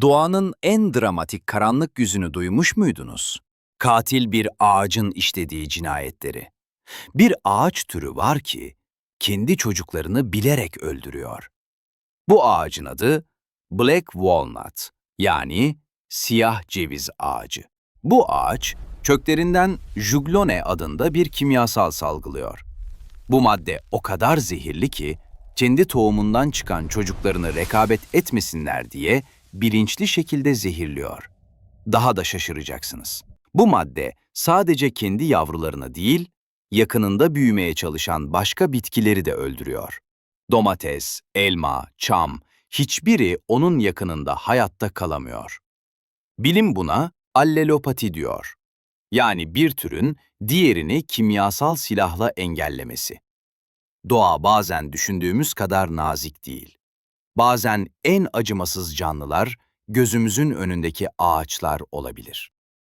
Doğanın en dramatik karanlık yüzünü duymuş muydunuz? Katil bir ağacın işlediği cinayetleri. Bir ağaç türü var ki kendi çocuklarını bilerek öldürüyor. Bu ağacın adı Black Walnut yani siyah ceviz ağacı. Bu ağaç köklerinden juglone adında bir kimyasal salgılıyor. Bu madde o kadar zehirli ki kendi tohumundan çıkan çocuklarını rekabet etmesinler diye bilinçli şekilde zehirliyor. Daha da şaşıracaksınız. Bu madde sadece kendi yavrularını değil, yakınında büyümeye çalışan başka bitkileri de öldürüyor. Domates, elma, çam, hiçbiri onun yakınında hayatta kalamıyor. Bilim buna allelopati diyor. Yani bir türün diğerini kimyasal silahla engellemesi. Doğa bazen düşündüğümüz kadar nazik değil. Bazen en acımasız canlılar gözümüzün önündeki ağaçlar olabilir.